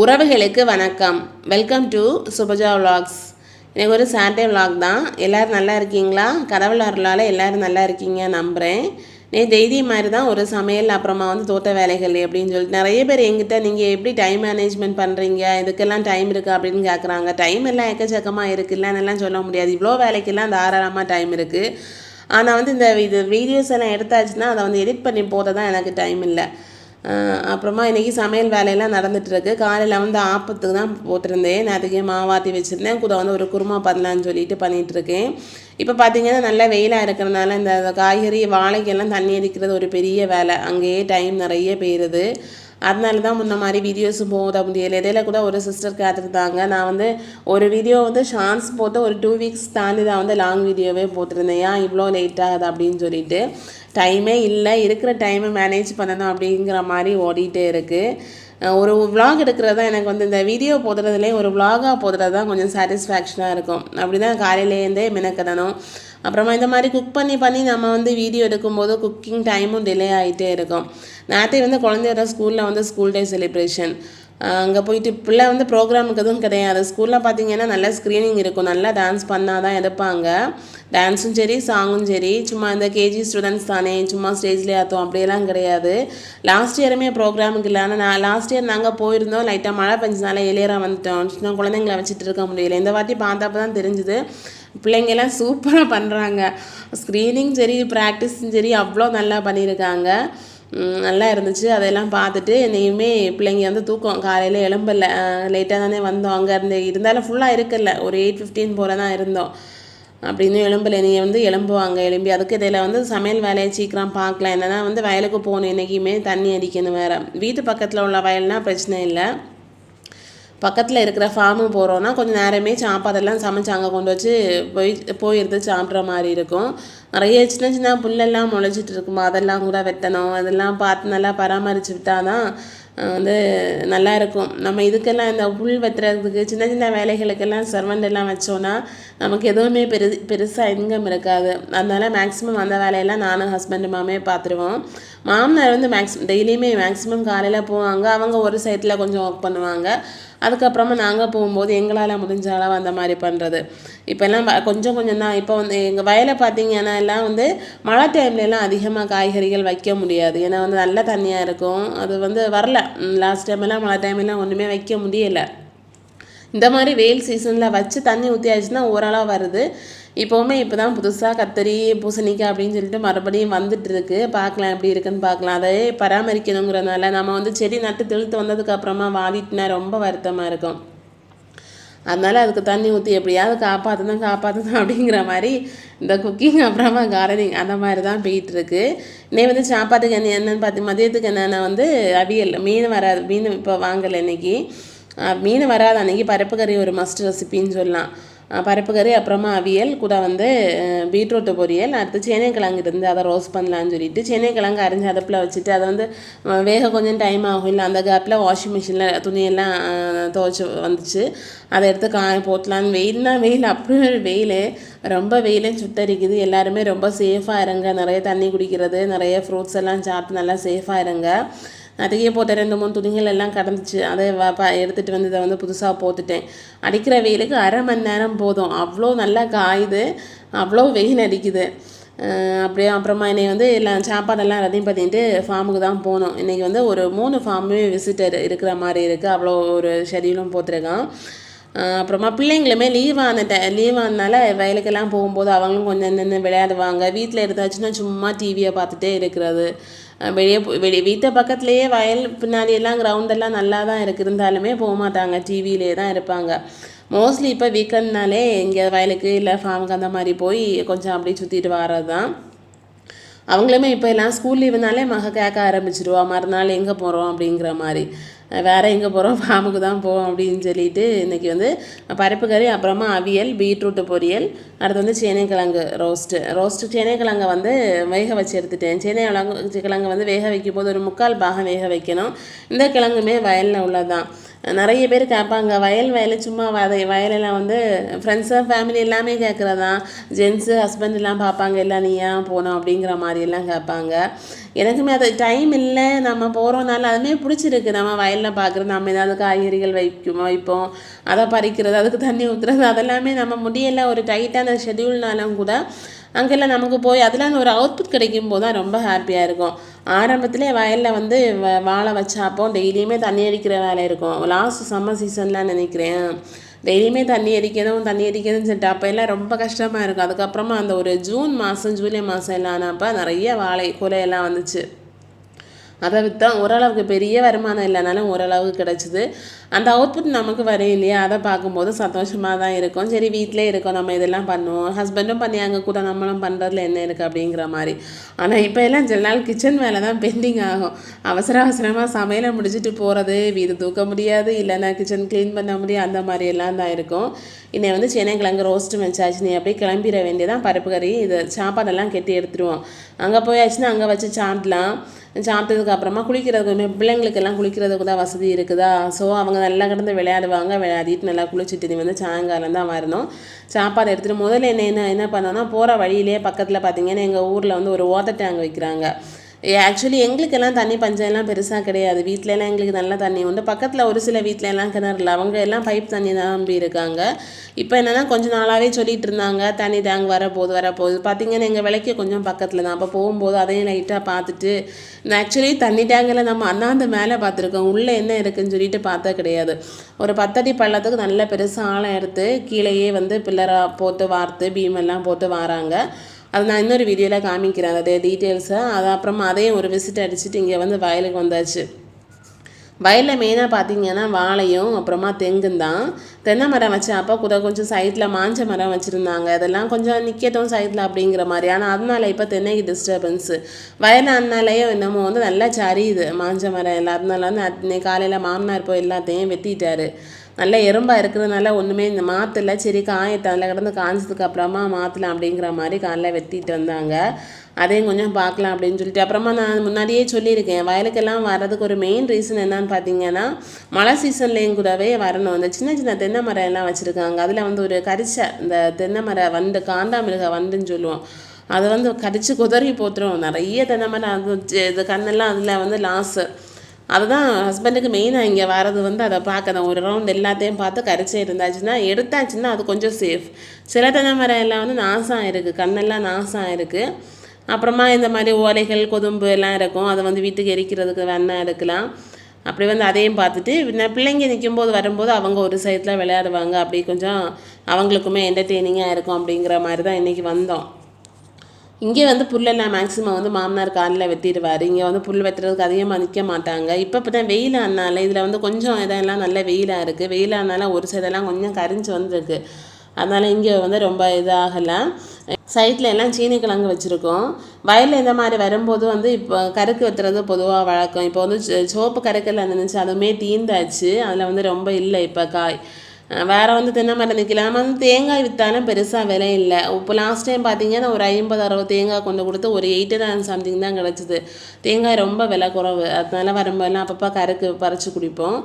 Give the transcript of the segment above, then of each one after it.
உறவுகளுக்கு வணக்கம். Welcome to Subaja vlogs எனக்கு ஒரு சாட்டர்டே விலாக் தான். எல்லோரும் நல்லா இருக்கீங்களா? கடவுள் அருளால் எல்லோரும் நல்லா இருக்கீங்க நம்புகிறேன் நே டெய்லி மாதிரி தான் ஒரு சமையல் அப்புறமா வந்து தோட்ட வேலைகள் அப்படின்னு சொல்லிட்டு நிறைய பேர் எங்கிட்ட நீங்கள் எப்படி டைம் மேனேஜ்மெண்ட் பண்ணுறீங்க இதுக்கெல்லாம் டைம் இருக்கா அப்படின்னு கேட்குறாங்க டைம் எல்லாம் எக்கச்சக்கமாக இருக்குல்லன்னெல்லாம் சொல்ல முடியாது. இவ்வளோ வேலைக்கெல்லாம் தாராளமாக டைம் இருக்குது ஆனால் வந்து இந்த இது வீடியோஸ் எல்லாம் எடுத்தாச்சுன்னா அதை வந்து எடிட் பண்ணி போட தான் எனக்கு டைம் இல்லை. அப்புறமா இன்றைக்கி சமையல் வேலையெல்லாம் நடந்துகிட்ருக்கு காலையில் வந்து ஆப்பத்துக்கு தான் போட்டிருந்தேன். நேற்றுக்கே மாவாட்டி வச்சுருந்தேன். கூட வந்து ஒரு குருமா பண்ணலான்னு சொல்லிட்டு பண்ணிகிட்ருக்கேன் இப்போ பார்த்திங்கன்னா நல்லா வெயிலாக இருக்கிறனால இந்த காய்கறி வாழைக்கெல்லாம் தண்ணி அடிக்கிறது ஒரு பெரிய வேலை. அங்கேயே டைம் நிறைய போயிடுது அதனால தான் முன்ன மாதிரி வீடியோஸும் போட முடியல இடையில கூட ஒரு சிஸ்டர் கேட்டிருந்தாங்க. நான் வந்து ஒரு வீடியோ வந்து ஷார்ட்ஸ் போட்டு ஒரு டூ வீக்ஸ் தாண்டி தான் வந்து லாங் வீடியோவே போட்டிருந்தேன். ஏன் இவ்வளோ லேட் ஆகுது அப்படின்னு சொல்லிட்டு. டைமே இல்லை. இருக்கிற டைமை மேனேஜ் பண்ணணும் அப்படிங்கிற மாதிரி ஓடிட்டே இருக்குது ஒரு vlog எடுக்கிறது தான் எனக்கு வந்து இந்த வீடியோ போடுறதுலேயே ஒரு vlog-ஆ போடுறது தான் கொஞ்சம் சாட்டிஸ்ஃபேக்ஷனாக இருக்கும். அப்படி தான் காலையிலேருந்தே மெனக்கிடணும். அப்புறமா இந்த மாதிரி குக் பண்ணி பண்ணி நம்ம வந்து வீடியோ எடுக்கும்போது குக்கிங் டைமும் டிலே ஆகிட்டே இருக்கும். நேற்று வந்து குழந்தையோட ஸ்கூலில் வந்து ஸ்கூல் டே செலிப்ரேஷன் அங்கே போயிட்டு பிள்ளை வந்து ப்ரோக்ராமுக்கு எதுவும் கிடையாது. ஸ்கூலில் பார்த்தீங்கன்னா நல்லா ஸ்க்ரீனிங் இருக்கும். நல்லா டான்ஸ் பண்ணால் தான் எடுப்பாங்க. டான்ஸும் சரி சாங்கும் சரி. சும்மா இந்த கேஜி ஸ்டூடெண்ட்ஸ் தானே சும்மா ஸ்டேஜ்லேயே ஆத்தோம் அப்படியெல்லாம் கிடையாது. லாஸ்ட் இயருமே ப்ரோக்ராமுக்கு இல்லை. ஆனால் நான் லாஸ்ட் இயர் நாங்கள் போயிருந்தோம். லைட்டாக மழை பெஞ்சனால எளியராக வந்துட்டோம். சின்ன குழந்தைங்கள வச்சுட்டு இருக்க முடியல. இந்த வாட்டி பார்த்தப்ப தான் தெரிஞ்சுது. பிள்ளைங்கெல்லாம் சூப்பராக பண்ணுறாங்க ஸ்க்ரீனிங் சரி ப்ராக்டிஸும் சரி அவ்வளோ நல்லா பண்ணியிருக்காங்க. நல்லா இருந்துச்சு. அதெல்லாம் பார்த்துட்டு என்னையுமே பிள்ளைங்க வந்து தூக்கம். காலையில் எழும்பல. லேட்டாக தானே வந்தோம். அங்கே இருந்து இருந்தாலும் ஃபுல்லாக இருக்கல. ஒரு எயிட் ஃபிஃப்டீன் போல தான் இருந்தோம். அப்படின்னு எழும்பலை. நீ வந்து எழும்புவாங்க. எழும்பி அதுக்கு இதில் வந்து சமையல் வேலையை சீக்கிரம் பார்க்கலாம். என்னன்னா வந்து வயலுக்கு போகணும். என்றைக்குமே தண்ணி அடிக்கணும் வேறு. வீட்டு பக்கத்தில் உள்ள வயல்னால் பிரச்சனை இல்லை. பக்கத்தில் இருக்கிற ஃபார்மு போகிறோன்னா கொஞ்சம் நேரமே சாப்பாடெல்லாம் சமைச்சு அங்கே கொண்டு வச்சு போய் போயிருந்து சாப்பிட்ற மாதிரி இருக்கும். நிறைய சின்ன சின்ன புல்லெல்லாம் முளைச்சிட்டு இருக்குமா? அதெல்லாம் கூட வெட்டணும். அதெல்லாம் பார்த்து நல்லா பராமரித்து விட்டால் தான் வந்து நல்லா இருக்கும். நம்ம இதுக்கெல்லாம் இந்த புல் வெட்டுறதுக்கு சின்ன சின்ன வேலைகளுக்கெல்லாம் சர்வெண்ட் எல்லாம் வச்சோன்னா நமக்கு எதுவுமே பெரு பெருசாக இன்கம் இருக்காது. அதனால மேக்ஸிமம் அந்த வேலையெல்லாம் நானும் ஹஸ்பண்டுமாமே பார்த்துருவோம். மாமனார் வந்து மேக்ஸிமம் டெய்லியுமே மேக்ஸிமம் காலையில் போவாங்க. அவங்க ஒரு சைட்டில் கொஞ்சம் ஒர்க் பண்ணுவாங்க. அதுக்கப்புறமா நாங்கள் போகும்போது எங்களால் முடிஞ்ச அளவு அந்த மாதிரி பண்ணுறது இப்போல்லாம் வ- கொஞ்சம் கொஞ்சம் தான். இப்போ வந்து எங்கள் வயலை பார்த்தீங்கன்னா எல்லாம் வந்து மழை டைம்லலாம் அதிகமாக காய்கறிகள் வைக்க முடியாது. ஏன்னா வந்து நல்ல தண்ணியாக இருக்கும். அது வந்து வரல. லாஸ்ட் டைம் எல்லாம் மழை டைம்லாம் ஒன்றுமே வைக்க முடியலை. இந்த மாதிரி வெயில் சீசனில் வச்சு தண்ணி ஊற்றியாச்சுன்னா ஓரளவு வருது. இப்போவுமே இப்போ தான் புதுசாக கத்தரி பூசணிக்காய் அப்படின்னு சொல்லிட்டு மறுபடியும் வந்துட்டு இருக்கு. பார்க்கலாம் எப்படி இருக்குன்னு பார்க்கலாம். அதை பராமரிக்கணுங்கிறதுனால நம்ம வந்து செடி நட்டு தெளித்து வந்ததுக்கப்புறமா வாடிட்டுனா ரொம்ப வருத்தமாக இருக்கும். அதனால் அதுக்கு தண்ணி ஊற்றி எப்படியாவது காப்பாற்றணும் காப்பாற்றணும் அப்படிங்கிற மாதிரி இந்த குக்கிங் அப்புறமா கார்டனிங் அந்த மாதிரி தான் போயிட்டுருக்கு இன்னே வந்து சாப்பாட்டுக்கு என்ன என்னென்னு பார்த்து மதியத்துக்கு என்னென்ன வந்து அவியல் மீன் வராது மீன் இப்போ வாங்கலை இன்னைக்கு. மீன் வராது. அன்னைக்கு பருப்பு கறி ஒரு மஸ்ட் ரெசிபின்னு சொல்லலாம். பருப்பு கறி அப்புறமா அவியல் கூட வந்து அஹ் பீட்ரூட்டு பொரியல் அடுத்து சேனைக்கிழங்கு இருந்து அதை ரோஸ்ட் பண்ணலான்னு சொல்லிட்டு சேனைக்கிழங்கு அரிஞ்சு அடுப்பில் வச்சுட்டு அதை வந்து வேக கொஞ்சம் டைம் ஆகும். இல்லை அந்த கேப்பில் வாஷிங் மிஷினில் துணியெல்லாம் துவைச்சி வந்துச்சு. அதை எடுத்து காய போட்டலான்னு வெயில்னா வெயில்? அப்படியே ஒரு வெயில். ரொம்ப வெயிலும் சுட்டரிக்குது. எல்லாருமே ரொம்ப சேஃபாக இருங்க. நிறைய தண்ணி குடிக்கிறது நிறைய ஃப்ரூட்ஸ் எல்லாம் சாப்பிட்டு நல்லா சேஃபாக இருங்க. அதுக்கே போட்ட ரெண்டு மூணு துணிகள் எல்லாம் கடந்துச்சு. அதை ப எடுத்துகிட்டு வந்து இதை வந்து புதுசாக போட்டுட்டேன். அடிக்கிற வெயிலுக்கு அரை மணி நேரம் போதும். அவ்வளோ நல்லா காயுது. அவ்வளோ வெயில் அடிக்குது. அப்படியே அப்புறமா என்னை வந்து எல்லாம் சாப்பாடெல்லாம் ரெடி பண்ணிட்டு ஃபார்முக்கு தான் போனோம். இன்றைக்கி வந்து ஒரு மூணு ஃபார்முமே விசிட்டர் இருக்கிற மாதிரி இருக்குது அவ்வளோ ஒரு ஷெடியூலும் போட்டிருக்கான். அப்புறமா பிள்ளைங்களுமே லீவ் ஆன டை லீவ் ஆனனால வயலுக்கெல்லாம் போகும்போது அவங்களும் கொஞ்சம் நின்று விளையாடுவாங்க. வீட்டில் இருந்தாச்சுன்னா சும்மா டிவியை பார்த்துட்டே இருக்கிறது. வெளியே வெளியே வீட்டு பக்கத்துலேயே வயல் பின்னாடி எல்லாம் கிரவுண்ட் எல்லாம் நல்லா தான் இருக்கு. இருந்தாலுமே போக மாட்டாங்க. டிவியிலே தான் இருப்பாங்க. மோஸ்ட்லி இப்போ வீக்கெண்ட்னாலே இங்கே வயலுக்கு இல்லை ஃபார்முக்கு அந்த மாதிரி போய் கொஞ்சம் அப்படியே சுற்றிட்டு வர்றது தான் அவங்களுமே இப்போ எல்லாம் ஸ்கூல் லீவுனாலே மக கேட்க ஆரம்பிச்சிடுவா மறுநாள் எங்கே போகிறோம் அப்படிங்கிற மாதிரி. வேறு எங்கே போகிறோம் ஃபார்முக்கு தான் போவோம் அப்படின்னு சொல்லிட்டு இன்றைக்கி வந்து பருப்பு கறி அப்புறமா அவியல் பீட்ரூட்டு பொரியல் அடுத்து வந்து சேனைக்கிழங்கு ரோஸ்ட்டு ரோஸ்ட்டு சேனைக்கிழங்கை வந்து வேக வச்சு எடுத்துட்டேன். சேனை கிழங்கு வந்து வேக வைக்கும் போது ஒரு முக்கால் பாகம் வேக வைக்கணும். இந்த கிழங்குமே வயலில் உள்ளது தான் நிறைய பேர் கேட்பாங்க வயல் வயல் சும்மா அதை வயலெல்லாம் வந்து ஃப்ரெண்ட்ஸு ஃபேமிலி எல்லாமே கேட்குறதான் ஜென்ஸு ஹஸ்பண்ட் எல்லாம் பார்ப்பாங்க எல்லாம் நீ ஏன் போனோம்? அப்படிங்கிற மாதிரி எல்லாம் கேட்பாங்க. எனக்குமே அது டைம் இல்லை. நம்ம போகிறோம்னால அதுவுமே பிடிச்சிருக்கு. நம்ம வயலில் பார்க்குறது நம்ம ஏதாவது காய்கறிகள் வைக்கும் வைப்போம் அதை பறிக்கிறது அதுக்கு தண்ணி ஊற்றுறது அதெல்லாமே நம்ம முடியலை. ஒரு டைட்டான ஷெடியூல்னாலும் கூட அங்கெல்லாம் நமக்கு போய் அதெல்லாம் ஒரு அவுட்புட் கிடைக்கும் போது தான் ரொம்ப ஹாப்பியாக இருக்கும். ஆரம்பத்திலே வயலில் வந்து வ- வாழை வச்சாப்போ டெய்லியுமே தண்ணி அடிக்கிற வேலை இருக்கும். லாஸ்ட் சம்மர் சீசன்லாம் நினைக்கிறேன். டெய்லியுமே தண்ணி அடிக்கணும் தண்ணி அடிக்கணும்னு சொல்லிட்டு அப்போ எல்லாம் ரொம்ப கஷ்டமாக இருக்கும். அதுக்கப்புறமா அந்த ஒரு ஜூன் மாதம் ஜூலை மாதம் எல்லாம் ஆனப்போ நிறைய வாழை குலையெல்லாம் வந்துச்சு. அதை விற்றா ஓரளவுக்கு பெரிய வருமானம் இல்லைனாலும் ஓரளவுக்கு கிடச்சிது. அந்த அவுட்புட் நமக்கு வரும் இல்லையா? அதை பார்க்கும்போது சந்தோஷமாக தான் இருக்கும். சரி வீட்டிலே இருக்கோம் நம்ம இதெல்லாம் பண்ணுவோம். ஹஸ்பண்டும் பண்ணியாங்க கூட நம்மளும் பண்ணுறதுல என்ன இருக்குது அப்படிங்கிற மாதிரி. ஆனால் இப்போ எல்லாம் சில நாள் கிச்சன் வேலை தான் பெண்டிங் ஆகும். அவசர அவசரமாக சமையலை முடிச்சுட்டு போகிறது வீடு தூக்க முடியாது இல்லைன்னா கிச்சன் க்ளீன் பண்ண முடியாது அந்த மாதிரி எல்லாம் தான் இருக்கும். இன்னை வந்து கிழங்கு ரோஸ்ட்டு வச்சாச்சு. நீ அப்படியே கிளம்பிட வேண்டியதான் பருப்பு கறி. இது சாப்பாடெல்லாம் கெட்டி எடுத்துருவோம். அங்கே போயாச்சுன்னா அங்கே வச்சு சாப்பிடலாம். சாப்பிட்டதுக்கு அப்புறமா குளிக்கிறதுக்கு பிள்ளைங்களுக்கு எல்லாம் குளிக்கிறதுக்கு தான் வசதி இருக்குதா? ஸோ அவங்க நல்லா கிடந்து விளையாடுவாங்க. விளையாடிட்டு நல்லா குளிச்சுட்டு வந்து சாயங்காலம் தான் வரணும். சாப்பாடு எடுத்துகிட்டு முதல்ல என்ன என்ன என்ன பண்ணோன்னா போகிற வழியிலே பக்கத்தில் பார்த்தீங்கன்னா எங்கள் ஊரில் வந்து ஒரு ஓட்ட டேங்க் வைக்கிறாங்க. ஆக்சுவலி எங்களுக்கெல்லாம் தண்ணி பஞ்சம்லாம் பெருசாக கிடையாது. வீட்டிலலாம் எங்களுக்கு நல்ல தண்ணி உண்டு. பக்கத்தில் ஒரு சில வீட்டிலலாம் கிணறுல கிணறு இல்லை. அவங்க எல்லாம் பைப் தண்ணி தான் நம்பி இருக்காங்க. இப்போ என்னன்னா கொஞ்சம் நாளாகவே சொல்லிகிட்டு இருந்தாங்க. தண்ணி டேங்க் வரப்போகுது வரப்போகுது. பார்த்தீங்கன்னா எங்கள் விலைக்கு கொஞ்சம் பக்கத்தில் தான். அப்போ போகும்போது அதையும் லைட்டாக பார்த்துட்டு ஆக்சுவலி தண்ணி டேங்கில் நம்ம அண்ணாந்து மேலே பார்த்துருக்கோம். உள்ளே என்ன இருக்குதுன்னு சொல்லிட்டு பார்த்தா கிடையாது. ஒரு பத்தடி பள்ளத்துக்கு நல்ல பெருசாக ஆழம் எடுத்து கீழேயே வந்து பில்லராக போட்டு வார்த்து பீமெல்லாம் போட்டு வாராங்க. அது நான் இன்னொரு வீடியோவில் காமிக்கிறேன். அதே டீட்டெயில்ஸை அது அப்புறமா அதையும் ஒரு விசிட் அடிச்சுட்டு இங்கே வந்து வயலுக்கு வந்தாச்சு. வயலில் மெயினாக பார்த்தீங்கன்னா வாழையும் அப்புறமா தெங்கும் தான். தென்னை மரம் வச்சு அப்போ கூட கொஞ்சம் சைட்டில் மாஞ்ச மரம் வச்சுருந்தாங்க. அதெல்லாம் கொஞ்சம் நிற்கட்டும் சைட்டில் அப்படிங்கிற மாதிரி. ஆனால் அதனால இப்போ தென்னைக்கு டிஸ்டர்பன்ஸு வயலில் அதனாலேயோ என்னமோ வந்து நல்லா சரியுது. மாஞ்ச மரம் எல்லாம் அதனால வந்து இன்னைக்கு காலையில் மாமனார் போய் எல்லாத்தையும் வெட்டிட்டாரு. நல்ல எறும்பாக இருக்கிறதுனால ஒன்றுமே இந்த மாற்றல சரி காயத்தை அதில் கிடந்து காய்ஞ்சதுக்கு அப்புறமா மாற்றலாம் அப்படிங்கிற மாதிரி காலைல வெட்டிட்டு வந்தாங்க. அதையும் கொஞ்சம் பார்க்கலாம் அப்படின்னு சொல்லிட்டு. அப்புறமா நான் முன்னாடியே சொல்லியிருக்கேன். வயலுக்கெல்லாம் வர்றதுக்கு ஒரு மெயின் ரீசன் என்னன்னு பார்த்தீங்கன்னா மழை சீசன்லேயும் கூடவே வரணும். இந்த சின்ன சின்ன தென்னை மரம் எல்லாம் வச்சுருக்காங்க. அதில் வந்து ஒரு கரிச்சை இந்த தென்னை மர வண்டு காண்டாமிருக வண்டுன்னு சொல்லுவோம். அதை வந்து கடிச்சு குதறி போத்துரும் நிறைய தென்னை மரம் அது இது கண்ணெல்லாம் அதில் வந்து லாஸு அதுதான் ஹஸ்பண்டுக்கு மெயினாக இங்கே வரது வந்து அதை பார்க்கணும் ஒரு ரவுண்ட் எல்லாத்தையும் பார்த்து கரைச்சே இருந்தாச்சுன்னா எடுத்தாச்சுன்னா அது கொஞ்சம் சேஃப் சில தென்னை மரம் எல்லாம் வந்து நாசம் இருக்குது கண்ணெல்லாம் நாசம் இருக்குது அப்புறமா இந்த மாதிரி ஓலைகள் கொதும்பு எல்லாம் இருக்கும். அதை வந்து வீட்டுக்கு எரிக்கிறதுக்கு வேணால் எடுக்கலாம். அப்படி வந்து அதையும் பார்த்துட்டு நான் பிள்ளைங்க நிற்கும்போது வரும்போது அவங்க ஒரு சைடில் விளையாடுவாங்க. அப்படி கொஞ்சம் அவங்களுக்குமே என்டர்டெய்னிங்காக இருக்கும் அப்படிங்கிற மாதிரி தான் இன்றைக்கி வந்தோம். இங்கே வந்து புல்லெல்லாம் மேக்ஸிமம் வந்து மாமனார் காலில் வெட்டிடுவார். இங்கே வந்து புல் வெட்டுறதுக்கு அதிகமாக நிற்க மாட்டாங்க. இப்போ இப்போ தான் வெயில் ஆனால இதில் வந்து கொஞ்சம் இதெல்லாம் நல்ல வெயிலாக இருக்குது வெயிலானால ஒரு சைடெல்லாம் கொஞ்சம் கரிஞ்சு வந்துருக்கு. அதனால் இங்கே வந்து ரொம்ப இதாகலை. சைட்டில் எல்லாம் சீனி கிழங்கு வச்சுருக்கோம். வயலில் இந்த மாதிரி வரும்போது வந்து இப்போ கருக்கு வெட்டுறது பொதுவாக வழக்கம். இப்போ வந்து சோப்பு கருக்கெல்லாம் இருந்துச்சு அதுவுமே தீந்தாச்சு. அதில் வந்து ரொம்ப இல்லை இப்போ காய். வேறு வந்து தென்னை மரம் நிற்கல நம்ம வந்து தேங்காய் விற்றாலும் பெருசாக விலை இல்லை இப்போ லாஸ்ட் டைம் பார்த்தீங்கன்னா ஒரு ஐம்பது அறுபது தேங்காய் கொண்டு கொடுத்து ஒரு எயிட்டி தான் சம்திங் தான் கிடச்சிது தேங்காய் ரொம்ப விலை குறைவு அதனால வரும்போதெல்லாம் அப்பப்போ கருக்கு பறித்து குடிப்போம்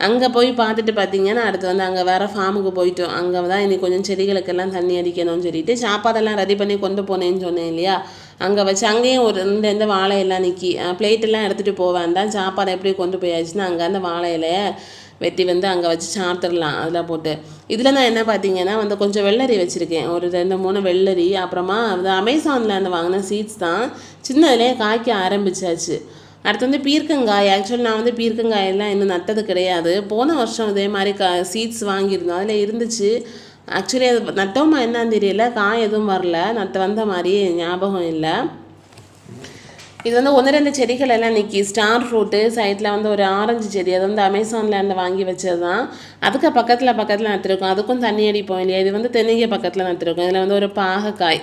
அங்கே போய் பார்த்துட்டு பார்த்தீங்கன்னா அடுத்து வந்து அங்கே வேறு ஃபார்முக்கு போயிட்டோம் அங்கே தான் இன்னைக்கு கொஞ்சம் செடிகளுக்கெல்லாம் தண்ணி அடிக்கணும்னு சொல்லிட்டு சாப்பாடெல்லாம் ரெடி பண்ணி கொண்டு போனேன்னு சொன்னேன் இல்லையா அங்கே வச்சு அங்கேயும் ஒரு ரெண்டு இந்த வாழை எல்லாம் நிற்கி பிளேட்டெல்லாம் எடுத்துகிட்டு போவேன் தான் சாப்பாடு எப்படி கொண்டு போயாச்சுன்னா அங்கே அந்த வாழை இலைய வெட்டி வந்து அங்கே வச்சு சாப்பிட்றலாம் அதில் போட்டு. இதில் நான் என்ன பார்த்தீங்கன்னா வந்து கொஞ்சம் வெள்ளரி வச்சுருக்கேன். ஒரு ரெண்டு மூணு வெள்ளரி அப்புறமா அது அமேசானில் அந்த வாங்கின சீட்ஸ் தான் சின்னதுலேயே காய்க்க ஆரம்பிச்சாச்சு. அடுத்து வந்து பீர்க்கங்காய். ஆக்சுவலி நான் வந்து பீர்க்கங்காயெல்லாம் இன்னும் நட்டது கிடையாது. போன வருஷம் இதே மாதிரி கா சீட்ஸ் வாங்கியிருந்தோம். அதில் இருந்துச்சு. ஆக்சுவலி அது நட்டோமா என்னன்னு தெரியல. காய் எதுவும் வரல. நட்டு வந்த மாதிரி ஞாபகம் இல்லை. இது வந்து ஒன்று ரெண்டு செடிகள் எல்லாம் நிற்கி ஸ்டார் ஃப்ரூட்டு சைடில் வந்து ஒரு ஆரஞ்சு செடி அது வந்து அமேசான்லேருந்து வாங்கி வச்சது தான் அதுக்கு பக்கத்தில் பக்கத்தில் நட்டுருக்கோம். அதுக்கும் தண்ணி அடிப்போம் இல்லையா இது வந்து தென்னைக்கு பக்கத்தில் நட்டுருக்கோம். இதில் வந்து ஒரு பாகக்காய்.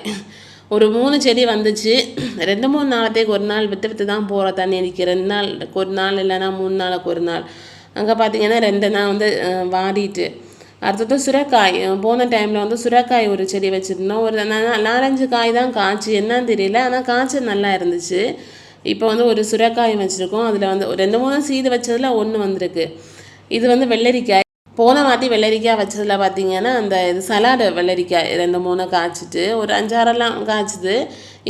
ஒரு மூணு செடி வந்துச்சு. ரெண்டு மூணு நாளത്തേக்கு ஒரு நாள் விட்டு விட்டு தான் போகிற தண்ணி அடிக்க. ரெண்டு நாள் ஒரு நாள் இல்லைன்னா மூணு நாளுக்கு ஒரு நாள். அங்கே பார்த்தீங்கன்னா ரெண்டு நாள் வந்து வாடிட்டு. அடுத்தது சுரைக்காய். போன டைமில் வந்து சுரைக்காய் ஒரு செடி வச்சுருந்தோம். ஒரு நாலஞ்சு காய் தான் காய்ச்சி. என்னன்னு தெரியல. ஆனால் காய்ச்சல் நல்லா இருந்துச்சு. இப்போ வந்து ஒரு சுரைக்காய் வச்சுருக்கோம். அதில் வந்து ஒரு ரெண்டு மூணு சீது வச்சதில் ஒன்று வந்திருக்கு. இது வந்து வெள்ளரிக்காய். போன வாட்டி வெள்ளரிக்காய் வச்சதில் பார்த்திங்கன்னா அந்த இது சலாடு வெள்ளரிக்காய் ரெண்டு மூணு காய்ச்சிட்டு ஒரு அஞ்சாறெல்லாம் காய்ச்சிது.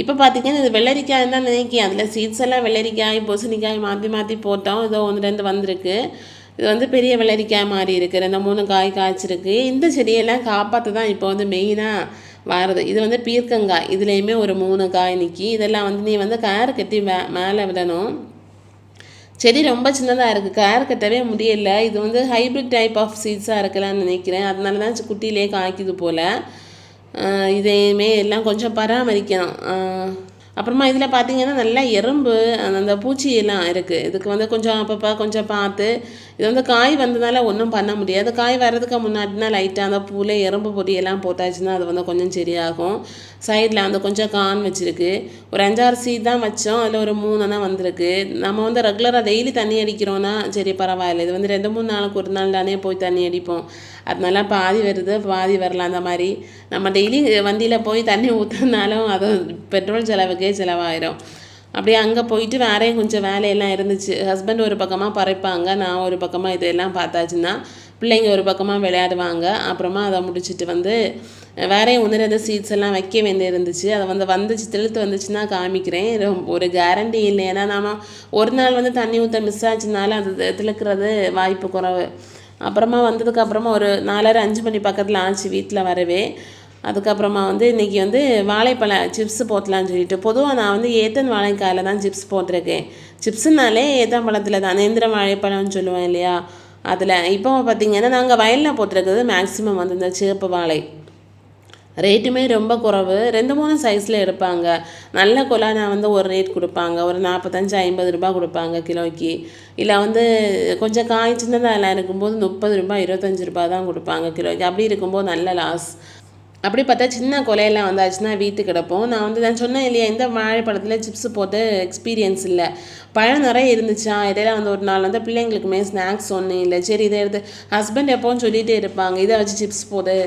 இப்போ பார்த்திங்கன்னா இது வெள்ளரிக்காய் தான் நினைக்கிறேன். அதில் சீட்ஸ் எல்லாம் வெள்ளரிக்காய் பூசணிக்காய் மாற்றி மாற்றி போட்டோம். ஏதோ ஒன்று ரெண்டு வந்திருக்கு. இது வந்து பெரிய வெள்ளரிக்காய் மாதிரி இருக்குது ரெண்டு மூணு காய் காய்ச்சிருக்கு. இந்த செடியெல்லாம் காப்பாற்ற தான் இப்போ வந்து மெயினாக வருது. இது வந்து பீர்க்கங்காய். இதுலேயுமே ஒரு மூணு காய் நிற்கி இதெல்லாம் வந்து நீ வந்து கயிறு கட்டி மே மேலே விடணும். செடி ரொம்ப சின்னதாக இருக்குது கயிறு கட்டவே முடியல. இது வந்து ஹைப்ரிட் டைப் ஆஃப் சீட்ஸாக இருக்கலாம்னு நினைக்கிறேன். அதனால தான் குட்டியிலே காய்க்குது போல். இதையுமே எல்லாம் கொஞ்சம் பராமரிக்கணும். அப்புறமா இதில் பார்த்தீங்கன்னா நல்லா எறும்பு அந்த பூச்சியெல்லாம் பூச்சி எல்லாம் இருக்குது இதுக்கு வந்து கொஞ்சம் அப்பப்போ கொஞ்சம் பார்த்து இது வந்து காய் வந்ததால ஒன்றும் பண்ண முடியாது. காய் வர்றதுக்கு முன்னாடினா லைட்டாக அந்த பூவில் எறும்பு பொடியெல்லாம் போட்டாச்சுன்னா அது வந்து கொஞ்சம் சரியாகும். சைடில் வந்து கொஞ்சம் கான் வச்சுருக்கு. ஒரு அஞ்சாறு சீட் தான் வச்சோம். அதில் ஒரு மூணுனா வந்திருக்கு. நம்ம வந்து ரெகுலராக டெய்லி தண்ணி அடிக்கிறோன்னா சரி பரவாயில்ல. இது வந்து ரெண்டு மூணு நாளுக்கு ஒரு நாள் தானே போய் தண்ணி அடிப்போம். அதனால பாதி வருது பாதி வரல அந்த மாதிரி. நம்ம டெய்லி வண்டியில் போய் தண்ணி ஊற்றுனாலும் அது பெட்ரோல் செலவுக்கே செலவாயிரும். அப்படியே அங்கே போயிட்டு வேறையும் கொஞ்சம் வேலையெல்லாம் இருந்துச்சு. ஹஸ்பண்ட் ஒரு பக்கமாக பறைப்பாங்க நான் ஒரு பக்கமாக இதெல்லாம் பார்த்தாச்சுன்னா பிள்ளைங்க ஒரு பக்கமாக விளையாடுவாங்க. அப்புறமா அதை முடிச்சுட்டு வந்து வேறையும் ஒன்று ரெண்டு சீட்ஸ் எல்லாம் வைக்க வேண்டிய இருந்துச்சு. அதை வந்து வந்துச்சு தெளுத்து வந்துச்சுன்னா காமிக்கிறேன். ரொம்ப- ஒரு கேரண்டி இல்லை. ஏன்னா நாம் ஒரு நாள் வந்து தண்ணி ஊற்ற மிஸ் ஆச்சுனால அது தெ- திளுக்கிறது வாய்ப்பு குறைவு. அப்புறமா வந்ததுக்கப்புறமா ஒரு நாலரை அஞ்சு மணி பக்கத்தில் ஆச்சு வீட்டில் வரவே. அதுக்கப்புறமா வந்து இன்றைக்கி வந்து வாழைப்பழ சிப்ஸ் போட்டலான்னு சொல்லிட்டு. பொதுவாக நான் வந்து ஏத்தன் வாழைக்காயில் தான் சிப்ஸ் போட்டிருக்கேன். சிப்ஸுனாலே ஏத்தன் பழத்தில் தான் நேந்திரம் வாழைப்பழம்னு சொல்லுவேன் இல்லையா? அதில் இப்போ பார்த்திங்கன்னா நாங்கள் வயலில் போட்டிருக்கிறது மேக்ஸிமம் வந்து இந்த சிவப்பு வாழை. ரேட்டுமே ரொம்ப குறவு. ரெண்டு மூணு சைஸில் எடுப்பாங்க. நல்ல கொலானா வந்து ஒரு ரேட் கொடுப்பாங்க. ஒரு நாற்பத்தஞ்சு ஐம்பது ரூபாய் கொடுப்பாங்க கிலோக்கு. இல்லை வந்து கொஞ்சம் காய் சின்னதாக எல்லாம் இருக்கும்போது முப்பது ரூபாய் இருபத்தஞ்சி ரூபாய் தான் கொடுப்பாங்க கிலோக்கு. அப்படி இருக்கும்போது நல்ல லாஸ் அப்படி பார்த்தா சின்ன கொலையெல்லாம் வந்தாச்சுன்னா வீட்டு கிடப்போம். நான் வந்து நான் சொன்னேன் இல்லையா இந்த வாழைப்பழத்தில் சிப்ஸ் போட்டு எக்ஸ்பீரியன்ஸ் இல்லை. பழம் நிறைய இருந்துச்சா? இடையில வந்து ஒரு நாள் வந்து பிள்ளைங்களுக்குமே ஸ்நாக்ஸ் ஒன்றும் இல்லை. சரி இதை எடுத்து ஹஸ்பண்ட் எப்போவும் சொல்லிகிட்டே இருப்பாங்க. இதை வச்சு சிப்ஸ் போடு.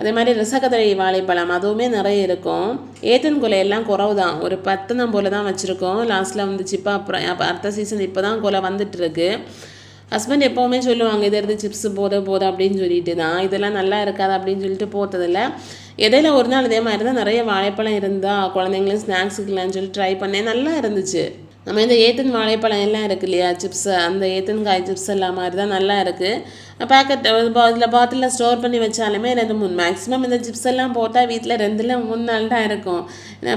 அதே மாதிரி ரிசகதரை வாழைப்பழம் அதுவுமே நிறைய இருக்கும். ஏத்தன் கொலை எல்லாம் குறவு தான் ஒரு பத்தனம் போல தான் வச்சுருக்கோம். லாஸ்ட்டில் வந்துச்சு இப்போ அப்புறம் அப்போ அடுத்த சீசன் இப்போ தான் கொலை வந்துட்டுருக்கு. ஹஸ்பண்ட் எப்போவுமே சொல்லுவாங்க இதை எடுத்து சிப்ஸ் போத போத அப்படின்னு சொல்லிட்டு தான். இதெல்லாம் நல்லா இருக்காது அப்படின்னு சொல்லிட்டு போட்டதில்ல. இடையில ஒரு நாள் இதே மாதிரி தான் நிறைய வாழைப்பழம் இருந்தால் குழந்தைங்களும் ஸ்நாக்ஸுக்கலாம்னு சொல்லி ட்ரை பண்ணேன். நல்லா இருந்துச்சு. நம்ம இந்த ஏத்தன் வாழைப்பழம் எல்லாம் இருக்கு இல்லையா சிப்ஸ் அந்த ஏத்தன் காய் சிப்ஸ் எல்லாம் மாதிரி தான் நல்லா இருக்குது பேக்கெட் இதில் பாட்டிலில் ஸ்டோர் பண்ணி வச்சாலுமே ரெண்டு மூணு மேக்ஸிமம் இந்த சிப்ஸ் எல்லாம் போட்டால் வீட்டில் ரெண்டில் மூணு நாள் தான் இருக்கும்.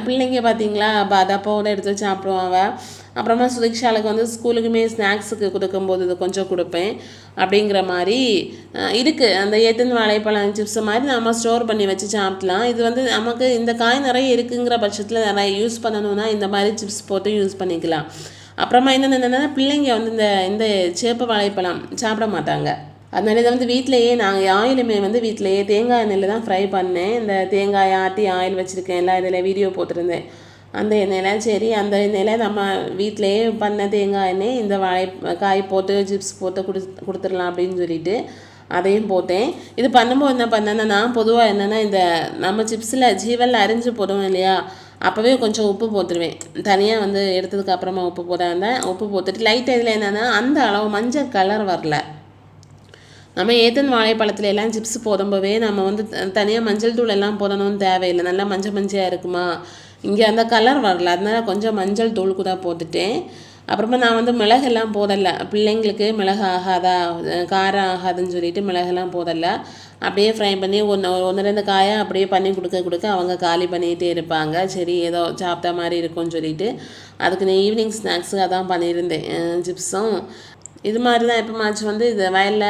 பிள்ளைங்க பார்த்தீங்களா பாதாப்பாவோட எடுத்து சாப்பிடுவாங்க. அப்புறமா சுதீக்ஷாளுக்கு வந்து ஸ்கூலுக்குமே ஸ்நாக்ஸுக்கு கொடுக்கும்போது இது கொஞ்சம் கொடுப்பேன். அப்படிங்கிற மாதிரி இருக்குது அந்த ஏத்தன் வாழைப்பழம் சிப்ஸ் மாதிரி நம்ம ஸ்டோர் பண்ணி வச்சு சாப்பிடலாம். இது வந்து நமக்கு இந்த காய் நிறைய இருக்குங்கிற பட்சத்தில் நிறைய யூஸ் பண்ணணும்னா இந்த மாதிரி சிப்ஸ் போட்டு யூஸ் பண்ணிக்கலாம். அப்புறமா என்னென்ன என்னென்னா பிள்ளைங்க வந்து இந்த இந்த சேப்பு வாழைப்பழம் சாப்பிட மாட்டாங்க. அதனால இதை வந்து வீட்டிலையே நாங்கள் ஆயிலுமே வந்து வீட்டிலையே தேங்காய் எண்ணெயில் தான் ஃப்ரை பண்ணேன். இந்த தேங்காய் ஆட்டி ஆயில் வச்சுருக்கேன். எல்லாம் இதில் வீடியோ போட்டிருந்தேன். அந்த எண்ணெயில் சரி அந்த எண்ணெயில் நம்ம வீட்டிலையே பண்ண தேங்காய் எண்ணெய் இந்த வாழை காய் போட்டு சிப்ஸ் போட்டு கொடு கொடுத்துடலாம் அப்படின்னு சொல்லிட்டு அதையும் போட்டேன். இது பண்ணும்போது என்ன பண்ணேன்னா நான் பொதுவாக என்னென்னா இந்த நம்ம சிப்ஸில் ஜீவலில் அரிஞ்சு போடுவோம் இல்லையா? அப்போவே கொஞ்சம் உப்பு போட்டுருவேன். தனியாக வந்து எடுத்ததுக்கு அப்புறமா உப்பு போட வந்தேன் உப்பு போட்டுட்டு லைட்டாக இதில் என்னென்னா அந்த அளவு மஞ்சள் கலர் வரல. நம்ம ஏத்தன் வாழைப்பழத்துல எல்லாம் சிப்ஸ் போடும்போதே நம்ம வந்து தனியாக மஞ்சள் தூள் எல்லாம் போடணும்னு தேவையில்லை. நல்லா மஞ்சள் மஞ்சையாக இருக்குமா? இங்கே அந்த கலர் வரல. அதனால் கொஞ்சம் மஞ்சள் தூள் கூட போட்டுட்டேன். அப்புறமா நான் வந்து மிளகெல்லாம் போடலை. பிள்ளைங்களுக்கு மிளகு ஆகாதா? காரம் ஆகாதுன்னு சொல்லிட்டு மிளகெல்லாம் போடலை. அப்படியே ஃப்ரை பண்ணி ஒன்று ஒன்று ரெண்டு காயை அப்படியே பண்ணி கொடுக்க கொடுக்க அவங்க காலி பண்ணிகிட்டே இருப்பாங்க. சரி ஏதோ சாப்பிட்ட மாதிரி இருக்கும்னு சொல்லிட்டு. அதுக்கு நான் ஈவினிங் ஸ்நாக்ஸுக்கு அதான் பண்ணியிருந்தேன் சிப்ஸும் இது மாதிரி தான் எப்போமாச்சும் வந்து இது வயலில்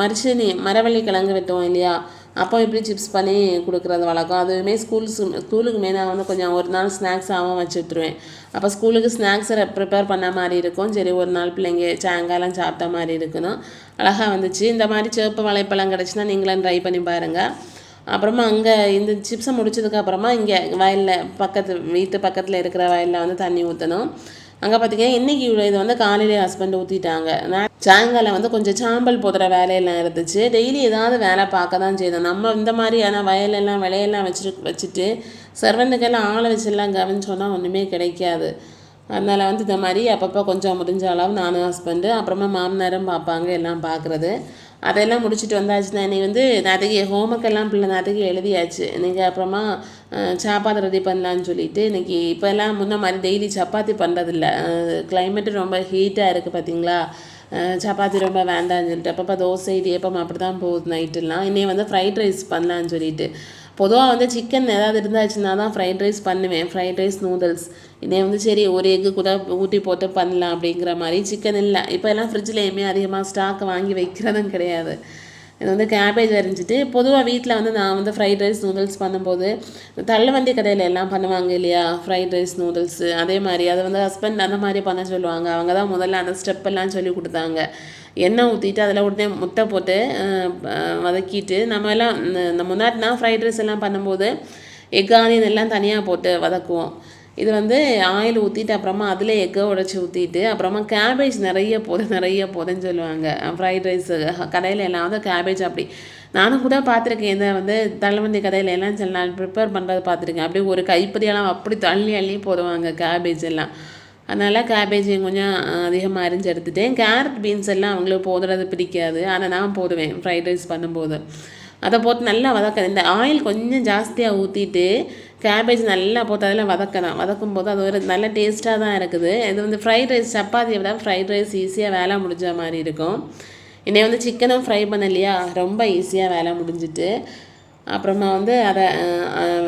மரிச்சினி மரவள்ளி கிழங்கு வெட்டுவோம் இல்லையா? அப்போ இப்படி சிப்ஸ் பண்ணி கொடுக்குறது வழக்கம்? அதுவுமே ஸ்கூல்ஸு ஸ்கூலுக்குமே நான் வந்து கொஞ்சம் ஒரு நாள் ஸ்நாக்ஸாகவும் வச்சு விட்ருவேன் அப்போ ஸ்கூலுக்கு ஸ்நாக்ஸை ப்ரிப்பேர் பண்ண மாதிரி இருக்கும். சரி ஒரு நாள் பிள்ளைங்க சாயங்காலம் சாப்பிட்ட மாதிரி இருக்கணும். அழகாக வந்துச்சு. இந்த மாதிரி சிவப்பு வாழைப்பழம் கிடச்சுன்னா நீங்களும் ட்ரை பண்ணி பாருங்கள் அப்புறமா அங்கே இந்த சிப்ஸை முடிச்சதுக்கப்புறமா இங்கே வயலில் பக்கத்து வீட்டு பக்கத்தில் இருக்கிற வயலில் வந்து தண்ணி ஊற்றணும் அங்கே பார்த்தீங்கன்னா இன்றைக்கி இவ்வளோ இது வந்து காலையிலே ஹஸ்பண்ட் ஊற்றிட்டாங்க நான் சாயங்காலம் வந்து கொஞ்சம் சாம்பல் போதுற வேலையெல்லாம் இருந்துச்சு. டெய்லி ஏதாவது வேலை பார்க்க தான் செய்தோம். நம்ம இந்த மாதிரியான வயலெல்லாம் விலையெல்லாம் வச்சுட்டு வச்சுட்டு சர்வெண்ட்டுக்கெல்லாம் ஆளை வச்செல்லாம் கவனிச்சோன்னா ஒன்றுமே கிடைக்காது. அதனால் வந்து இந்த மாதிரி அப்பப்போ கொஞ்சம் முடிஞ்ச அளவு நானும் ஹஸ்பண்டு அப்புறமா மாமனாரும் பார்ப்பாங்க எல்லாம் பார்க்குறது. அதெல்லாம் முடிச்சுட்டு வந்தாச்சுன்னா நீ வந்து நதகி ஹோம்ஒர்க் எல்லாம் பிள்ளை நதகி எழுதியாச்சு. இன்றைக்கி அப்புறமா அஹ், சாப்பாடு ரெடி பண்ணலான்னு சொல்லிட்டு இன்றைக்கி இப்போல்லாம் முன்ன மாதிரி டெய்லி சப்பாத்தி பண்ணுறதில்ல கிளைமேட்டு ரொம்ப ஹீட்டாக இருக்குது பார்த்தீங்களா சப்பாத்தி ரொம்ப வேண்டாம்னு சொல்லிட்டு. அப்பப்போ தோசை இடியப்பம் அப்படி தான் போகுது நைட்டுலாம் இன்னைக்கு வந்து ஃப்ரைட் ரைஸ் பண்ணலான்னு சொல்லிட்டு. பொதுவாக வந்து சிக்கன் ஏதாவது இருந்தாச்சுன்னா தான் ஃப்ரைட் ரைஸ் பண்ணுவேன். ஃப்ரைட் ரைஸ் நூடுல்ஸ் இதே வந்து சரி ஒரு எக்கு கூட ஊற்றி போட்டு பண்ணலாம் அப்படிங்கிற மாதிரி சிக்கன் இல்லை. இப்போ எல்லாம் ஃப்ரிட்ஜ்லேயுமே அதிகமாக ஸ்டாக் வாங்கி வைக்கிறதும் கிடையாது. இது வந்து கேபேஜ் அரிஞ்சிட்டு பொதுவாக வீட்டில் வந்து நான் வந்து ஃப்ரைட் ரைஸ் நூடுல்ஸ் பண்ணும்போது தள்ளுவண்டி கடையில் எல்லாம் பண்ணுவாங்க இல்லையா? ஃப்ரைட் ரைஸ் நூடுல்ஸு அதே மாதிரி அதை வந்து ஹஸ்பண்ட் அந்த மாதிரி பண்ண சொல்லுவாங்க. அவங்க தான் முதல்ல அந்த ஸ்டெப்பெல்லாம் சொல்லி கொடுத்தாங்க. எண்ணெய் ஊற்றிட்டு அதில் உடனே முட்டை போட்டு வதக்கிட்டு நம்ம எல்லாம் இந்த- இந்த ஃப்ரைட் ரைஸ் எல்லாம் பண்ணும்போது எக் ஆனியன் எல்லாம் தனியாக போட்டு வதக்குவோம். இது வந்து ஆயில் ஊற்றிட்டு அப்புறமா அதில் எக்கை உடச்சி ஊற்றிட்டு அப்புறமா கேபேஜ் நிறைய போது நிறைய போதுன்னு சொல்லுவாங்க. ஃப்ரைட் ரைஸு கடையில் எல்லாம் வந்து கேபேஜ் அப்படி. நானும் கூட பார்த்துருக்கேன் இதை வந்து தள்ளுவண்டி கடையில் எல்லாம் சில நாள் ப்ரிப்பேர் பண்ணுறது பார்த்துருக்கேன். அப்படியே ஒரு கைப்பறியெல்லாம் அப்படி தள்ளி அள்ளி போடுவாங்க கேபேஜ் எல்லாம். அதனால் கேபேஜையும் கொஞ்சம் அதிகமாக அரிஞ்செடுத்துட்டேன் கேரட் பீன்ஸ் எல்லாம் அவங்களுக்கு போதுறது பிடிக்காது. ஆனால் நான் போடுவேன் ஃப்ரைட் ரைஸ் பண்ணும்போது. அதை போட்டு நல்லா வதக்க இந்த ஆயில் கொஞ்சம் ஜாஸ்தியாக ஊற்றிட்டு கேபேஜ் நல்லா போட்டு அதில் வதக்கணும். வதக்கும் போது அது ஒரு நல்ல டேஸ்ட்டாக தான் இருக்குது. இது வந்து ஃப்ரைட் ரைஸ் சப்பாத்தியை விட ஃப்ரைட் ரைஸ் ஈஸியாக வேலை முடிஞ்ச மாதிரி இருக்கும். இன்னை வந்து சிக்கனும் ஃப்ரை பண்ணலையா? ரொம்ப ஈஸியாக வேலை முடிஞ்சிட்டு. அப்புறமா வந்து அதை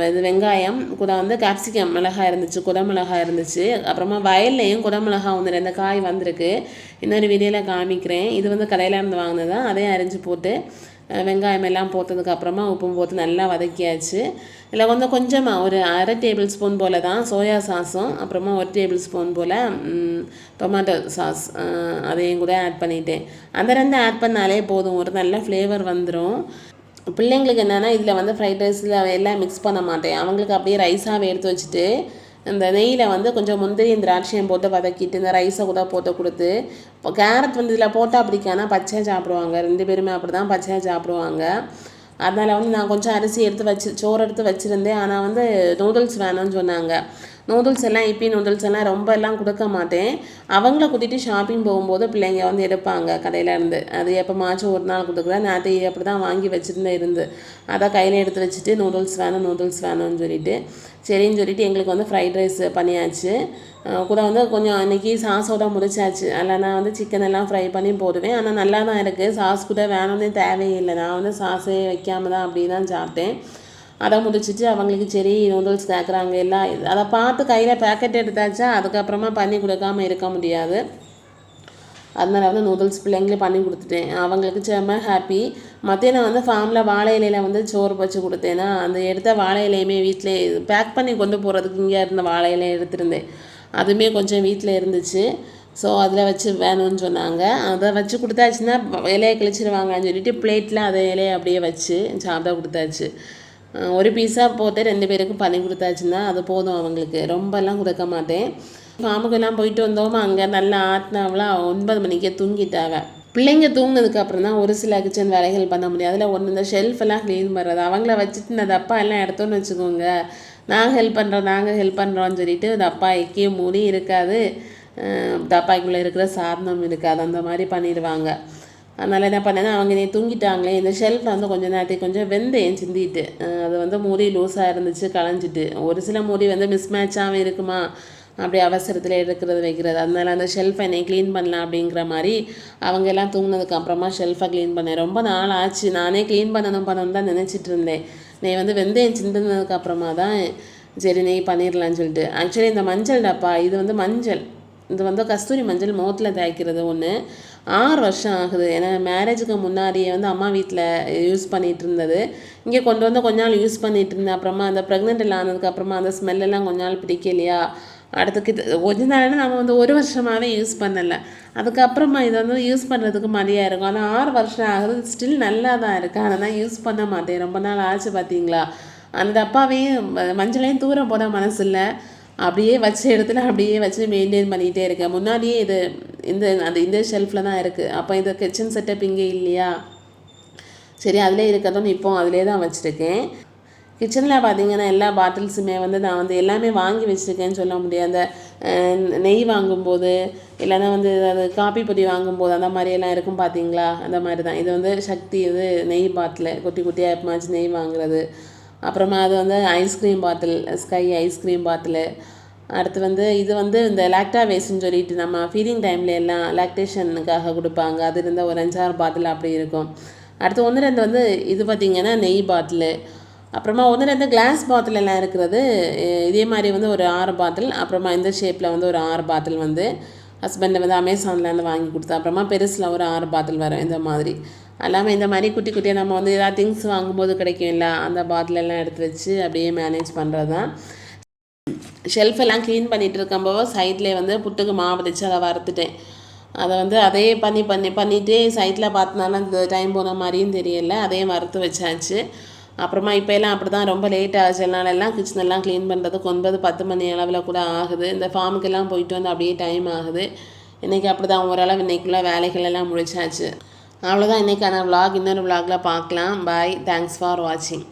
இது வெங்காயம் கூட வந்து கேப்சிகம் மிளகாய் இருந்துச்சு குடமிளகாய் இருந்துச்சு. அப்புறமா வயல்லையும் குடமிளகாய் வந்து ரெண்டு காய் வந்திருக்கு. இன்னொரு வீடியோவில் காமிக்கிறேன். இது வந்து கடையில் இருந்து வாங்கினது? தான் அதையும் அரிஞ்சு போட்டு வெங்காயம் எல்லாம் போட்டதுக்கப்புறமா உப்பும் போட்டு நல்லா வதக்கியாச்சு. இல்லை வந்து கொஞ்சமாக ஒரு அரை டேபிள் ஸ்பூன் போல் தான் சோயா சாஸும் அப்புறமா ஒரு டேபிள் ஸ்பூன் போல் டொமேட்டோ சாஸ் அதையும் கூட ஆட் பண்ணிட்டேன். அந்த ரெண்டு ஆட் பண்ணாலே போதும். ஒரு நல்ல ஃப்ளேவர் வந்துடும் பிள்ளைங்களுக்கு என்னென்னா இதில் வந்து ஃப்ரைட் ரைஸில் எல்லாம் மிக்ஸ் பண்ண மாட்டேன். அவங்களுக்கு அப்படியே ரைஸாகவே எடுத்து வச்சுட்டு இந்த நெய்யில் வந்து கொஞ்சம் முந்திரியும் திராட்சையும் போட்டு வதக்கிட்டு இந்த ரைஸை கூட போட்டு கொடுத்து இப்போ கேரட் வந்து இதில் போட்டால் பிடிக்கானா பச்சையாக சாப்பிடுவாங்க. ரெண்டு பேருமே அப்படி தான் பச்சையாக சாப்பிடுவாங்க. அதனால் வந்து நான் கொஞ்சம் அரிசி எடுத்து வச்சு சோறு எடுத்து வச்சுருந்தேன். ஆனால் வந்து நூடுல்ஸ் வேணும்னு சொன்னாங்க. நூடுல்ஸ் எல்லாம் இப்பி நூடுல்ஸ் எல்லாம் ரொம்ப எல்லாம் கொடுக்க மாட்டேன். அவங்கள கூட்டிகிட்டு ஷாப்பிங் போகும்போது பிள்ளைங்க வந்து எடுப்பாங்க கடையில் இருந்து. அது எப்போமாச்சும் ஒரு நாள் கொடுக்குறேன் நேற்று அப்படி தான் வாங்கி வச்சுருந்தேன் இருந்து. அதை கையில் எடுத்து வச்சுட்டு நூடுல்ஸ் வேணும் நூடுல்ஸ் வேணும்னு சொல்லிட்டு. சரின்னு சொல்லிட்டு எங்களுக்கு வந்து ஃப்ரைட் ரைஸ் பண்ணியாச்சு. கூட வந்து கொஞ்சம் அன்றைக்கி சாஸோட முடிச்சாச்சு. அதில் நான் வந்து சிக்கன் எல்லாம் ஃப்ரை பண்ணி போடுவேன். ஆனால் நல்லா தான் இருக்குது சாஸ் கூட வேணும்னே தேவையில்லை. நான் வந்து சாஸே வைக்காம தான் அப்படி தான் சாப்பிட்டேன். அதை முடிச்சிட்டு அவங்களுக்கு சரி நூடுல்ஸ் கேட்குறாங்க எல்லாம் இது- அதை பார்த்து கையில் பேக்கெட் எடுத்தாச்சா அதுக்கப்புறமா பண்ணி கொடுக்காம இருக்க முடியாது. அதனால வந்து நூடுல்ஸ் பிள்ளைங்களே பண்ணி கொடுத்துட்டேன். அவங்களுக்கு செம்ம ஹாப்பி மத்தியானம் வந்து ஃபார்மில் வாழை இலையில வந்து சோறு வச்சு கொடுத்தேன்னா அந்த எடுத்த வாழை இலையுமே வீட்டிலே பேக் பண்ணி கொண்டு போகிறதுக்கு இங்கே இருந்த வாழை இலையை எடுத்திருந்தேன். அதுவுமே கொஞ்சம் வீட்டில் இருந்துச்சு. ஸோ அதில் வச்சு வேணும்னு சொன்னாங்க. அதை வச்சு கொடுத்தாச்சுன்னா இலையை கிழிச்சிருவாங்கன்னு சொல்லிட்டு பிளேட்டில் அதை இலையை அப்படியே வச்சு சாப்பிட கொடுத்தாச்சு. ஒரு பீஸா போட்டு ரெண்டு பேருக்கும் பண்ணி கொடுத்தாச்சுன்னா அது போதும் அவங்களுக்கு. ரொம்பலாம் கொடுக்க மாட்டேன். ஃபார்முக்கெல்லாம் போயிட்டு வந்தோமா அங்கே நல்லா ஆட்டினாவளா ஒன்பது மணிக்கே தூங்கிட்டாங்க. பிள்ளைங்க தூங்கினதுக்கு அப்புறம் தான் ஒரு சில கிச்சன் வேலைகள் பண்ண முடியும். அதில் ஒன்று இந்த ஷெல்ஃப் எல்லாம் க்ளீன் பண்ணுறது அவங்கள வச்சுட்டு இந்த தப்பா எல்லாம் எடுத்தோன்னு வச்சுக்கோங்க. நாங்கள் ஹெல்ப் பண்ணுறோம் நாங்கள் ஹெல்ப் பண்ணுறோம்னு சொல்லிட்டு தப்பா எக்கே மூடி இருக்காது. தப்பாய்க்குள்ளே இருக்கிற சாதனம் இருக்காது. அந்த மாதிரி பண்ணிடுவாங்க. அதனால் என்ன பண்ணேன்னா அவங்க நீ தூங்கிட்டாங்களே இந்த ஷெல்ஃபில் வந்து கொஞ்சம் நேரத்துக்கு கொஞ்சம் வெந்தயம் சிந்திட்டு அது வந்து மூடி லூஸாக இருந்துச்சு களைஞ்சிட்டு. ஒரு சில மூடி வந்து மிஸ் மேட்சாகவும் இருக்குமா? அப்படி அவசரத்தில் எடுக்கிறது வைக்கிறது. அதனால அந்த ஷெல்ஃபை என்னை க்ளீன் பண்ணலாம் அப்படிங்கிற மாதிரி அவங்க எல்லாம் தூங்கினதுக்கு அப்புறமா ஷெல்ஃபை க்ளீன் பண்ணேன். ரொம்ப நாள் ஆச்சு. நானே க்ளீன் பண்ணணும் பண்ணணும் தான் நினச்சிட்டு இருந்தேன். நீ வந்து வெந்தயம் சிந்தினதுக்கு அப்புறமா தான் சரி நெய் பண்ணிடலான்னு சொல்லிட்டு. ஆக்சுவலி இந்த மஞ்சள் டப்பா இது வந்து மஞ்சள். இது வந்து கஸ்தூரி மஞ்சள் முகத்தில் தேய்க்கிறது ஒன்று ஆறு வருஷம் ஆகுது. ஏன்னா மேரேஜுக்கு முன்னாடியே வந்து அம்மா வீட்டில் யூஸ் பண்ணிகிட்டு இருந்தது. இங்கே கொண்டு வந்து கொஞ்ச நாள் யூஸ் பண்ணிகிட்டு இருந்தேன். அப்புறமா அந்த ப்ரெக்னென்ட் ஆனதுக்கு அப்புறமா அந்த ஸ்மெல்லெல்லாம் கொஞ்ச நாள் பிடிக்கலையா? அடுத்து கிட்ட கொஞ்ச நாள் நம்ம வந்து ஒரு வருஷமாகவே யூஸ் பண்ணலை. அதுக்கப்புறமா இதை வந்து யூஸ் பண்ணுறதுக்கு மதியாக இருக்கும். ஆனால் ஆறு வருஷம் ஆகுது. ஸ்டில் நல்லா தான் இருக்குது ஆனால் தான் யூஸ் பண்ண மாட்டேன். ரொம்ப நாள் ஆச்சு பார்த்தீங்களா அந்த டப்பாவையும் மஞ்சளையும் தூரம் போட மனசு இல்லை. அப்படியே வச்ச இடத்துல அப்படியே வச்சு மெயின்டைன் பண்ணிகிட்டே இருக்கேன். முன்னாடியே இது இந்த அந்த இந்த ஷெல்ஃபில் தான் இருக்குது அப்போ இந்த கிச்சன் செட்டப் இங்கே இல்லையா? சரி அதிலே இருக்கட்டும் இப்போ அதிலே தான் வச்சுருக்கேன். கிச்சனில் பார்த்தீங்கன்னா எல்லா பாட்டில்ஸுமே வந்து நான் வந்து எல்லாமே வாங்கி வச்சுருக்கேன்னு சொல்ல முடியாது. அந்த நெய் வாங்கும்போது இல்லைன்னா வந்து அது காப்பி பொடி வாங்கும்போது அந்த மாதிரியெல்லாம் இருக்கும் பார்த்தீங்களா அந்த மாதிரி தான். இது வந்து சக்தி இது நெய் பாட்டில் குட்டி குட்டியாக எப்பமாச்சும் நெய் வாங்குறது. அப்புறமா அது வந்து ice cream bottle sky ice cream bottle அடுத்து வந்து இது வந்து இந்த லாக்டா வேஸ்ட்னு சொல்லிட்டு நம்ம ஃபீடிங் டைமில் எல்லாம் லாக்டேஷனுக்காக கொடுப்பாங்க. அது இருந்த ஒரு அஞ்சாறு பாட்டில் அப்படி இருக்கும். அடுத்து ஒன்று ரெண்டு வந்து இது பார்த்திங்கன்னா நெய் பாட்டிலு அப்புறமா ஒன்று ரெண்டு கிளாஸ் பாட்டில் எல்லாம் இருக்கிறது இதே மாதிரி வந்து ஒரு ஆறு பாட்டில் அப்புறமா இந்த ஷேப்பில் வந்து ஒரு ஆறு பாட்டில் வந்து ஹஸ்பண்டை வந்து அமேசான்லேருந்து வாங்கி கொடுத்தா அப்புறமா பெருசில் ஒரு ஆறு பாட்டில் வரும். இந்த மாதிரி. எல்லாமே இந்த மாதிரி குட்டி குட்டியாக நம்ம வந்து ஏதாவது திங்ஸ் வாங்கும்போது கிடைக்கும் இல்லை அந்த பாட்டிலெல்லாம் எடுத்து வச்சு அப்படியே மேனேஜ் பண்ணுறது தான் ஷெல்ஃப் எல்லாம் க்ளீன் பண்ணிகிட்டு இருக்கும்போது சைட்லேயே வந்து புட்டுக்கு மாவு வச்சு அதை வறுத்துட்டேன். அதை வந்து அதே பண்ணி பண்ணி பண்ணிகிட்டே சைட்டில் பார்த்தனால அந்த டைம் போன மாதிரியும் தெரியல அதையும் வறுத்து வச்சாச்சு. அப்புறமா இப்போ எல்லாம் அப்படி தான் ரொம்ப லேட் ஆச்சுனாலெல்லாம் கிச்சனெல்லாம் எல்லாம் க்ளீன் பண்ணுறதுக்கு ஒன்பது பத்து மணி அளவில் கூட ஆகுது. இந்த ஃபார்முக்கெல்லாம் போயிட்டு வந்து அப்படியே டைம் ஆகுது. இன்றைக்கி அப்படி தான் ஓரளவு இன்றைக்குள்ளே வேலைகள் எல்லாம் முடிச்சாச்சு. அவ்வளோதான் இன்றைக்கான vlog இன்னொரு vlogல பார்க்கலாம். பாய் தேங்க்ஸ் ஃபார் வாட்சிங்